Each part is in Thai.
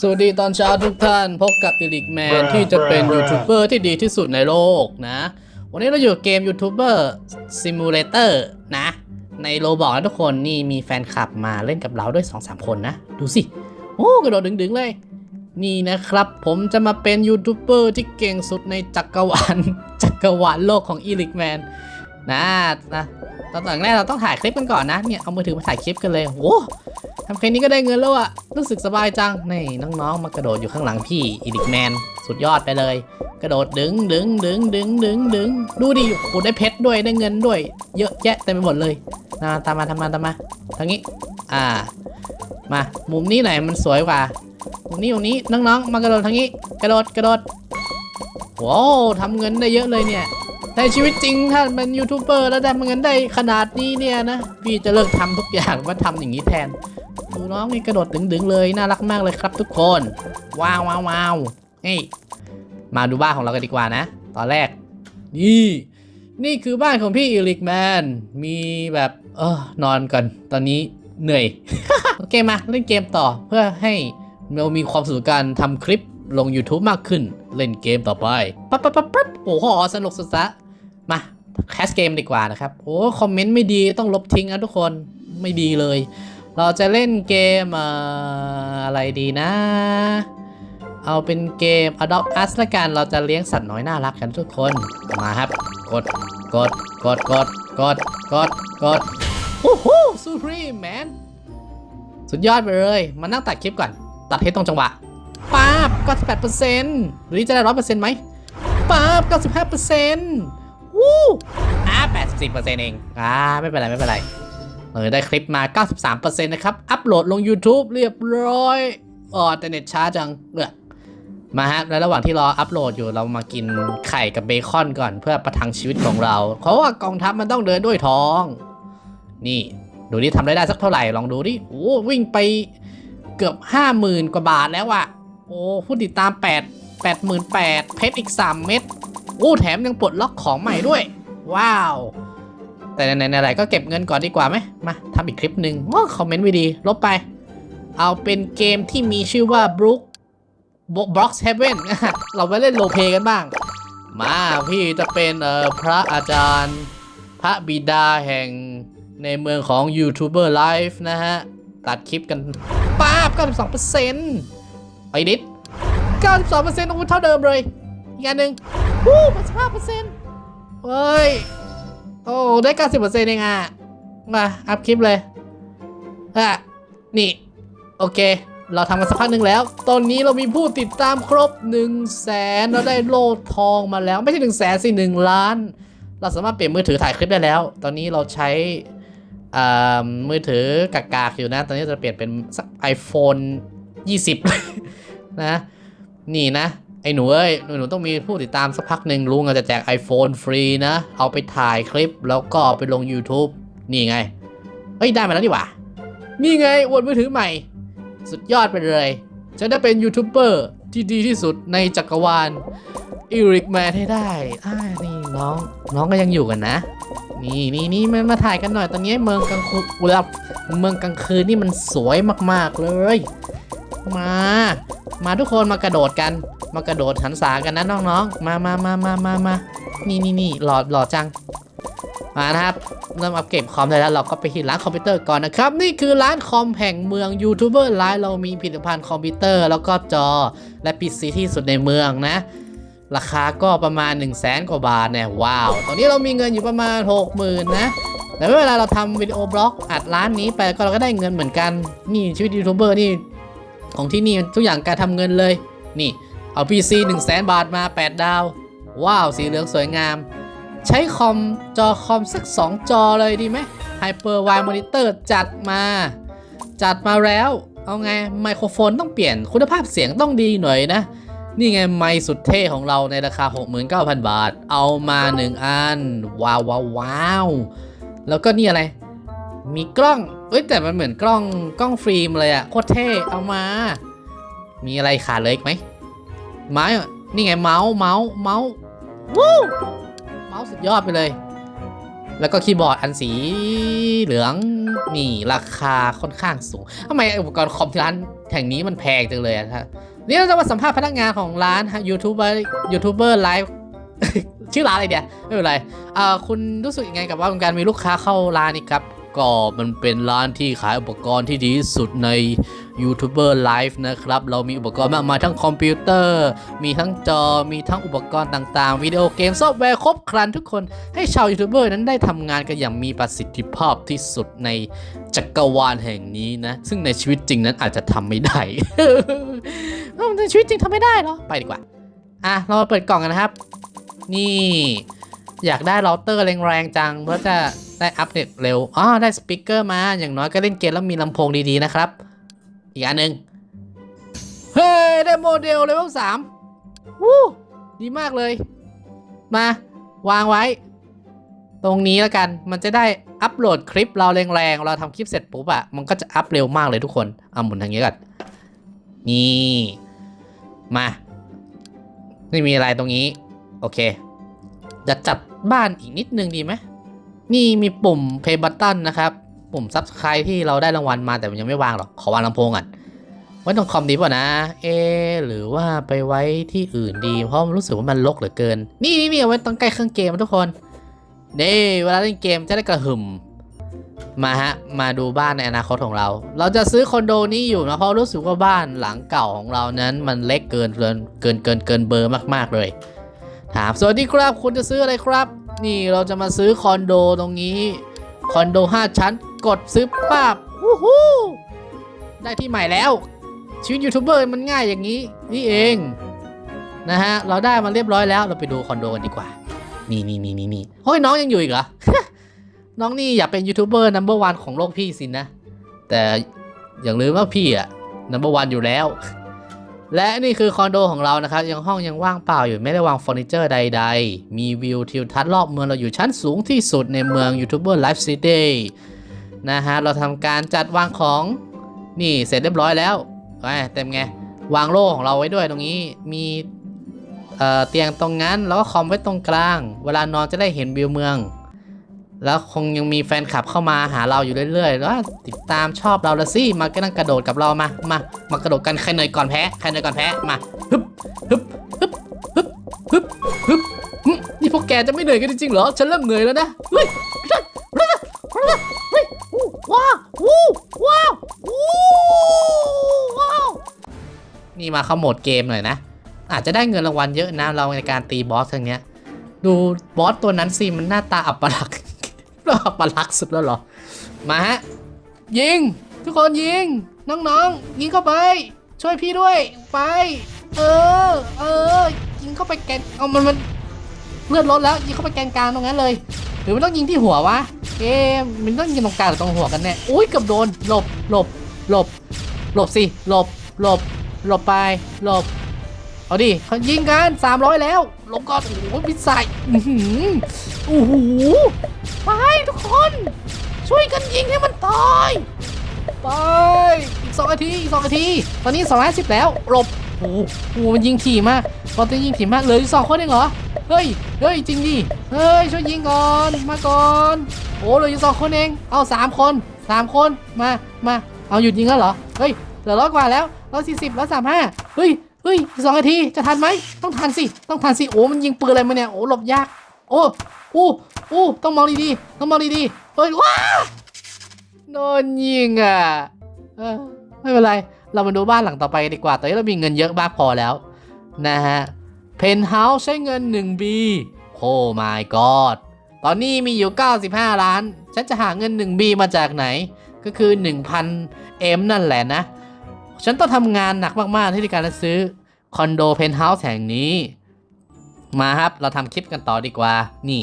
สวัสดีตอนเช้าทุกท่านพบกับอีลิกแมน Bruh, ที่จะเป็น bruh, ยูทูบเบอร์ที่ดีที่สุดในโลกนะ วันนี้เราอยู่เกมยูทูบเบอร์ซิมูเลเตอร์นะ ในโลบอกนะทุกคนนี่มีแฟนคลับมาเล่นกับเราด้วย 2-3 คนนะ ดูสิ โอ้กระโดดดึงๆเลย นี่นะครับ ผมจะมาเป็นยูทูบเบอร์ที่เก่งสุดในจักรวาลจักรวาลโลกของอีลิกแมนนะนะตอนแรกเราต้องถ่ายคลิปกันก่อนนะเนี่ยเอามือถือมาถ่ายคลิปกันเลยโอ้ ทำแค่นี้ก็ได้เงินแล้วอะรู้สึกสบายจัง นี่น้องๆ มากระโดดอยู่ข้างหลังพี่อีดิกแมน สุดยอดไปเลย กระโดดดึงดึงดึงดึงดึงดึงดูดิโอ้โหได้เพชรด้วยได้เงินด้วย เยอะแยะเต็มไปหมดเลยนะตามมาทำมาตามมาทางนี้ อ่า มา มุมนี้ไหนมันสวยกว่า มุมนี้มุมนี้น้องๆ มากระโดดทางนี้ กระโดดกระโดดว้าวทำเงินได้เยอะเลยเนี่ยในชีวิตจริงถ้าเป็นยูทูบเบอร์แล้วได้เงินได้ขนาดนี้เนี่ยนะ พี่จะเลิกทำทุกอย่างมาทำอย่างนี้แทน น้องนี่กระโดดดึงๆเลย น่ารักมากเลยครับทุกคน ว้าวว้าวว้าวเฮ้ยมาดูบ้านของเรากันดีกว่านะ ตอนแรก นี่ นี่คือบ้านของพี่อีลิกแมน มีแบบเออนอนก่อน ตอนนี้เหนื่อย โอเคมาเล่นเกมต่อเพื่อให้เรามีความสุขกับการทำคลิปลง YouTube มากขึ้น เล่นเกมต่อไป ปั๊บปั๊บปั๊บปั๊บโอ้โห สนุกสุดซะมาแคสเกมดีกว่านะครับ โอ้ คอมเมนต์ไม่ดีต้องลบทิ้งนะทุกคน ไม่ดีเลย เราจะเล่นเกมออะไรดีนะ เอาเป็นเกม Adopt Us ละกัน เราจะเลี้ยงสัตว์น้อยน่ารักกันทุกคนมาครับ กด กด กด กด กด กด กดโอ้โหซูรีแมนสุดยอดไปเลย มานั่งตัดคลิปก่อน ตัดให้ตรงจังหวะป๊าบ98%หรือจะได้100%ไหมป๊าบ95%วู้อ่า80%เอง อ่า ไม่เป็นไร ไม่เป็นไร เออได้คลิปมา 93%นะครับ อัปโหลดลง YouTube เรียบร้อยอ๋อแต่เน็ตช้าจังเออมาฮะแล้วระหว่างที่รออัปโหลดอยู่เรามากินไข่กับเบคอนก่อนเพื่อประทังชีวิตของเรา เพราะว่ากองทัพมันต้องเดินด้วยท้อง นี่ดูนี่ทำได้ได้สักเท่าไหร่ลองดูดิโอ้วิ่งไปเกือบ 50,000 กว่าบาทแล้วอะโอ้ผู้ติดตาม 8 88,000เพชรอีก 3 เม็ดโอ้แถมยังปลดล็อกของใหม่ด้วย ว้าว แต่ไหนๆก็เก็บเงินก่อนดีกว่าไหมมาทำอีกคลิปหนึ่งว้าคอมเมนต์ไม่ดี ลบไป เอาเป็นเกมที่มีชื่อว่า Brook Box Heaven เราไปเล่นโลเพกันบ้าง มาพี่จะเป็นเอ่อพระอาจารย์ พระบิดาแห่งในเมืองของยูทูบเบอร์ไลฟ์นะฮะ ตัดคลิปกันป้าบ92%ไปดิด92%โอ้เท่าเดิมเลย อีกอันหนึ่งวู้85%เฮ้ย โอ้ได้90%เปอร์เซ็นต์เองอะ มาอัพคลิปเลยอะนี่ โอเค เราทำกันสักพักหนึ่งแล้ว ตอนนี้เรามีผู้ติดตามครบ1 0 0 0 0แสนเราได้โลดทองมาแล้ว ไม่ใช่1 0 0 0 0แสนสิ1ล้าน เราสามารถเปลี่ยนมือถือถ่ายคลิปได้แล้ว ตอนนี้เราใช้มือถือกากๆอยู่นะ ตอนนี้จะเปลี่ยนเป็นสัก iPhone 20 นะ นี่นะ ไอ้หนูเอ้ยหนูหนูต้องมีผู้ติดตามสักพักหนึ่งลุงอาจจะแจก iPhone ฟรีนะ เอาไปถ่ายคลิปแล้วก็เอาไปลง YouTube นี่ไง เฮ้ย ได้มาแล้วนี่หว่า นี่ไงอวดมือถือใหม่ สุดยอดไปเลยฉันได้เป็นยูทูบเบอร์ที่ดีที่สุดในจักรวาลอีริกแมนให้ได้อ่านี่น้องน้องก็ยังอยู่กันนะ นี่นี่นี่มามาถ่ายกันหน่อยตอนนี้เมืองกลางคืนอุลับเมืองกลางคืนนี่มันสวยมากๆเลย มา มาทุกคนมากระโดดกัน มากระโดดหันษากันนะน้องๆ มามามามามามานี่นี่นี่หล่อหล่อจัง มานะครับ เริ่มอัปเกรดคอมได้แล้ว เราก็ไปที่ร้านคอมพิวเตอร์ก่อนนะครับ นี่คือร้านคอมแห่งเมืองยูทูบเบอร์ไลน์เรามีผลิตภัณฑ์คอมพิวเตอร์แล้วก็จอ และพีซีที่สุดในเมืองนะ ราคาก็ประมาณ 1 0 0 0 0แสนกว่าบาทเนี่ยว้าว ตอนนี้เรามีเงินอยู่ประมาณ 60,000นะแต่เวลาเราทำวิดีโอบล็อกอัดร้านนี้ไปก็เราก็ได้เงินเหมือนกัน นี่ชีวิตยูทูบเบอร์นี่ของที่นี่ทุกอย่างการทำเงินเลย นี่ เอา PC 1 0 0 0 0แบาทมา 8 ดาว ว้าว สีเหลืองสวยงาม ใช้คอม จอคอมสัก 2 จอเลยดีไหม Hyper Wide Monitor จัดมา จัดมาแล้ว เอาไง ไมโครโฟนต้องเปลี่ยนคุณภาพเสียงต้องดีหน่อยนะ นี่ไง ไมค์สุดเท่ของเราในราคา 69,000 บาท เอามา 1 อัน ว้าวว้าวว้าวแล้วก็นี่อะไร มีกล้อง เอ้ยแต่มันเหมือนกล้องกล้องฟิล์มเลยอะโคตรเท่ เอามา มีอะไรขาดเลยอีกไหม ไม้อะนี่ไงเมาส์เมาส์เมาส์วู้เมาส์สุดยอดไปเลย แล้วก็คีย์บอร์ดอันสีเหลืองนี่ราคาค่อนข้างสูงทำไมอุปกรณ์คอมที่ร้านแห่งนี้มันแพงจังเลยอะฮะนี่เราจะมาสัมภาษณ์พนักงานของร้านฮะยูทูบเบอร์ยูทูบเบอร์ไลฟ์ชื่อร้านอะไรเดียไม่เป็นไรอ่าคุณรู้สึกยังไงกับว่าการมีลูกค้าเข้าร้านนี้ครับ ก็มันเป็นร้านที่ขายอุปกรณ์ที่ดีที่สุดในยูทูบเบอร์ไลฟ์นะครับ เรามีอุปกรณ์มากมายทั้งคอมพิวเตอร์ มีทั้งจอ มีทั้งอุปกรณ์ต่างๆ วิดีโอเกมซอฟต์แวร์ครบครันทุกคน ให้ชาวยูทูบเบอร์นั้นได้ทำงานกันอย่างมีประสิทธิภาพที่สุดในจักรวาลแห่งนี้นะ ซึ่งในชีวิตจริงนั้นอาจจะทำไม่ได้เอ้าในชีวิตจริงทำไม่ได้เหรอ ไปดีกว่า อะ เรามาเปิดกล่องกันนะครับ นี่ อยากได้เราเตอร์แรงๆจังเพื่อจะ ได้อัปเดตเร็วอ๋อได้สปีกเกอร์มา อย่างน้อยก็เล่นเกมแล้วมีลำโพงดีๆนะครับ อีกอันหนึ่งเฮ้ย ได้โมเดลเลเวลสามวู้ดีมากเลย มาวางไว้ ตรงนี้แล้วกันมันจะได้อัปโหลดคลิปเราแรงๆ เราทำคลิปเสร็จปุ๊บอะมันก็จะอัพเร็วมากเลยทุกคนเอาหมุนทางนี้ก่อนนี่มาไม่มีอะไรตรงนี้ โอเค จะจัดบ้านอีกนิดนึงดีไหม นี่มีปุ่ม play button นะครับ ปุ่ม subscribe ที่เราได้รางวัลมาแต่มันยังไม่วางหรอก ขอวางลำโพงก่อน ไว้ตรงคอมดีป่ะนะ เอ หรือว่าไปไว้ที่อื่นดี เพราะรู้สึกว่ามันรกเหลือเกิน นี่นี่นี่เอาไว้ตรงใกล้เครื่องเกมทุกคนเด้เวลาเล่นเกมจะได้กระหึ่มมาฮะ มาดูบ้านในอนาคตของเรา เราจะซื้อคอนโดนี้อยู่นะเพราะรู้สึกว่าบ้านหลังเก่าของเรานั้นมันเล็กเกินเกินเกินเกินเกินเบอร์มาก ๆเลย ถามสวัสดีครับคุณจะซื้ออะไรครับ นี่เราจะมาซื้อคอนโดตรงนี้ คอนโด 5 ชั้น กดซื้อป้าบวู้ฮู้ได้ที่ใหม่แล้ว ชีวิตยูทูบเบอร์มันง่ายอย่างนี้ นี่เอง นะฮะ เราได้มาเรียบร้อยแล้วเราไปดูคอนโดกันดีกว่า นี่นี่นี่นี่นี่เฮ้ยน้องยังอยู่อีกเหรอ น้องนี่อยากเป็นยูทูบเบอร์นัมเบอร์วันของโลกพี่สินะ แต่อย่าลืมว่าพี่อะนัมเบอร์วันอยู่แล้ว และนี่คือคอนโดของเรานะครับ ยังห้องยังว่างเปล่าอยู่ไม่ได้วางเฟอร์นิเจอร์ใด ๆ มีวิวทิวทัศน์รอบเมืองเราอยู่ชั้นสูงที่สุดในเมืองยูทูบเบอร์ไลฟ์ซิตี้นะฮะ เราทำการจัดวางของนี่เสร็จเรียบร้อยแล้วไปเต็มไง วางโล่ของเราไว้ด้วยตรงนี้มีเเตียงตรงนั้นแล้วก็คอมไว้ตรงกลาง เวลานอนจะได้เห็นวิวเมือง แล้วคงยังมีแฟนคลับเข้ามาหาเราอยู่เรื่อยๆแล้วติดตามชอบเราละสิมาก็นั่งกระโดดกับเรามามามากระโดดกันใครเหนื่อยก่อนแพ้ใครเหนื่อยก่อนแพ้มาฮึบฮึบฮึบฮึบฮึบฮึบนี่พวกแกจะไม่เหนื่อยกันจริงๆเหรอฉันเริ่มเหนื่อยแล้วนะเฮ้ยว้าววู้ว้าววู้ว้าวนี่มาเข้าโหมดเกมหน่อยนะอาจจะได้เงินรางวัลเยอะนะเราในการตีบอสครั้งเนี้ยดูบอสตัวนั้นสิมันหน้าตาอับปลัก ษณ์เราอัปลักสุดแล้วเหรอ มาฮะ ยิง ทุกคนยิง น้องๆ ยิงเข้าไป ช่วยพี่ด้วย ไป เออ เออ ยิงเข้าไปแกน เอามันมันเลือดลดแล้ว ยิงเข้าไปแกนกลางตรงนั้นเลย หรือมันต้องยิงที่หัววะ เอ๊มันต้องยิงตรงกลางหรือตรงหัวกันแน่อุ้ยเกือบโดน หลบ หลบ หลบ หลบสิ หลบ หลบ หลบไป หลบ เอาดิเขายิงกัน300 แล้ว ลงก่อนโอ้โหพิซซ่าอื้อหือโอ้โหไปทุกคน ช่วยกันยิงให้มันตายไปอีกสองนาทีอีกสองนาที ตอนนี้250แล้วหลบโอ้โหโอ้โหมันยิงถี่มากตอนนี้ยิงถี่มากเลยสองคนเองเหรอเฮ้ยเฮ้ยจริงดิเฮ้ยช่วยยิงก่อนมาก่อนโอ้เหลืออยู่สองคนเองเอาสามคนสามคนมามาเอาหยุดยิงแล้วเหรอเฮ้ยเหลือร้อยกว่าแล้วร้อยสี่สิบร้อยสามห้าเฮ้ย เฮ้ยสองนาทีจะทันไหมต้องทันสิต้องทันสิโอ้มันยิงปืนอะไรมาเนี่ยโอ้หลบยาก โอ้อู้อู้ต้องมองดีๆต้องมองดีๆเฮ้ยว้าโดนยิงอะเออไม่เป็นไรเรามาดูบ้านหลังต่อไปดีกว่าตอนนี้เรามีเงินเยอะมากพอแล้วนะฮะเพนท์เฮาส์ใช้เงิน 1B โอ้ my god ตอนนี้มีอยู่ 95 ล้าน ฉันจะหาเงิน 1B มาจากไหน ก็คือ 1,000 M นั่นแหละนะ ฉันต้องทำงานหนักมากๆ ที่ในการซื้อคอนโดเพนท์เฮาส์แห่งนี้ มาครับ เราทำคลิปกันต่อดีกว่า นี่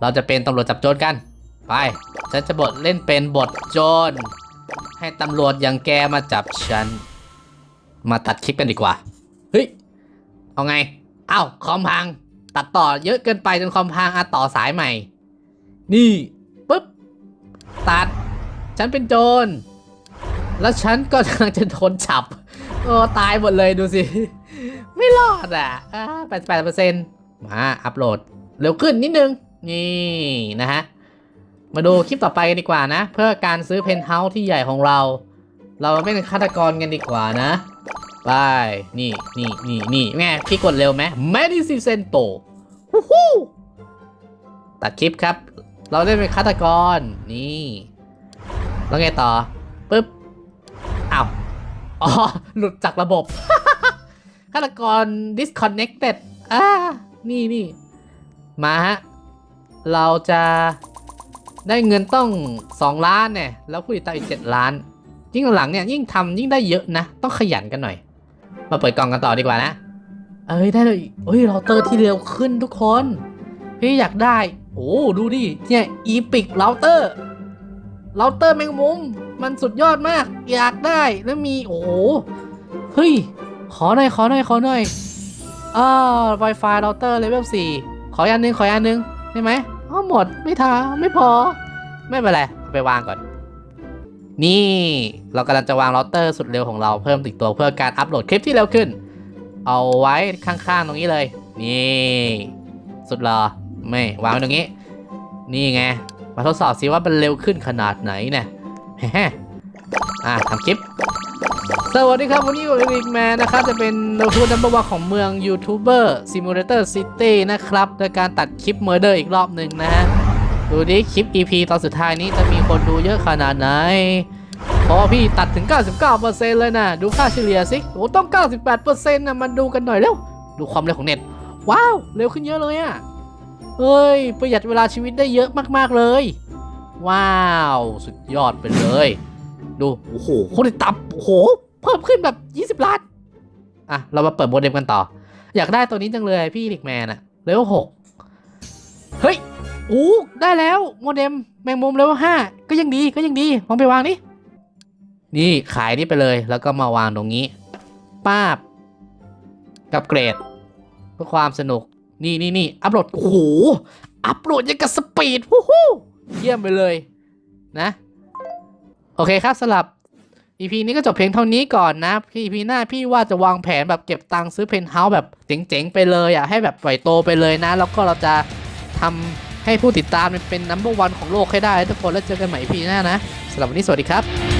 เราจะเป็นตำรวจจับโจรกัน ไป ฉันจะบทเล่นเป็นบทโจร ให้ตำรวจอย่างแกมาจับฉัน มาตัดคลิปกันดีกว่า เฮ้ย เอาไง เอ้าคอมพัง ตัดต่อเยอะเกินไปจนคอมพังอะต่อสายใหม่ นี่ปุ๊บ ตัด ฉันเป็นโจร แล้วฉันก็กำลังจะโดนจับโอ้ตายหมดเลยดูสิ ไม่รอดอะแปดแปดเปอร์เซ็นต์มาอัปโหลด เร็วขึ้นนิดนึง นี่นะฮะ มาดูคลิปต่อไปกันดีกว่านะ เพื่อการซื้อเพนท์เฮาส์ที่ใหญ่ของเรา เราไม่เป็นฆาตกรกันดีกว่านะ ไป นี่นี่นี่นี่ไงพี่กดเร็วไหม Medicento ฮู้ฮู้ตัดคลิปครับ เราได้เป็นฆาตกร นี่ แล้วไงต่อปึ๊บ อ๋อ หลุดจากระบบฆาตกร disconnected อ่า นี่นี่ มาฮะ เราจะได้เงินต้อง 2 ล้านเนี่ย แล้วผู้ติดตามอีก 7 ล้าน ยิ่งหลังเนี่ย ยิ่งทำยิ่งได้เยอะนะ ต้องขยันกันหน่อย มาเปิดกล่องกันต่อดีกว่านะ เอ้ย ได้เลยเอ้ย เราเตอร์ที่เร็วขึ้นทุกคน พี่อยากได้ โอ้ ดูดิ เนี่ย อีพิกเราเตอร์ เราเตอร์แมงมุม มันสุดยอดมาก อยากได้แล้วมีโอ้โหเฮ้ย ขอหน่อยขอหน่อยขอหน่อยอ่า Wi-Fi เราเตอร์เลเวล4ขออันหนึงขออันหนึงได้ไหมอ๋อหมดไม่ทาไม่พอ ไม่เป็นไรไปวางก่อน นี่เรากำลังจะวางเราเตอร์สุดเร็วของเราเพิ่มติดตัวเพื่อการอัปโหลดคลิปที่เร็วขึ้น เอาไว้ข้างๆตรงนี้เลย นี่ สุดรอไม่วางไว้ตรงนี้ นี่ไง มาทดสอบซิว่ามันเร็วขึ้นขนาดไหนเนี่ยแฮอะทำคลิป สวัสดีครับ วันนี้กับอีกแมนนะครับ จะเป็นเราพูดนัมเบอร์วันของเมืองยูทูบเบอร์ซิมูเลเตอร์ซิตี้นะครับ โดยการตัดคลิปเมอร์เดอร์อีกรอบหนึ่งนะฮะ ดูดิคลิป EP ตอนสุดท้ายนี้จะมีคนดูเยอะขนาดไหนพราะว่าพี่ตัดถึง 99%เลยนะ ดูค่าเฉลี่ยสิโอ้ต้อง 98%นะมันดูกันหน่อยเร็ว ดูความเร็วของเน็ต ว้าว เร็วขึ้นเยอะเลยอะ เฮ้ย ประหยัดเวลาชีวิตได้เยอะมาก ๆ เลย ว้าว สุดยอดไปเลย ดู โอ้โหคนติดตามโอ้โห เพิ่มขึ้นแบบ 20 ล้าน อะ เรามาเปิดโมเด็มกันต่อ อยากได้ตัวนี้จังเลยพี่ลิกแมนอะเลเวลหกเฮ้ยอู้ได้แล้วโมเด็มแมงมุมเลเวลห้าก็ยังดีก็ยังดีลองไปวางนี่นี่ขายนี่ไปเลยแล้วก็มาวางตรงนี้ป้าบ กับเกรดเพื่อความสนุก นี่นี่นี่อัปโหลด โอ้โห อัปโหลดยังกับสปีดวู้ฮู้เยี่ยมไปเลยนะ โอเคครับสำหรับ EP นี้ก็จบเพียงเท่านี้ก่อนนะพี่ EP หน้าพี่ว่าจะวางแผนแบบเก็บตังค์ซื้อเพนท์เฮาส์แบบเจ๋งๆ ไปเลยอะให้แบบปล่อยโตไปเลยนะ แล้วก็เราจะทำให้ผู้ติดตามเป็นนัมเบอร์วันของโลกให้ได้ทุกคนแล้วเจอกันใหม่ EP หน้านะสำหรับวันนี้สวัสดีครับ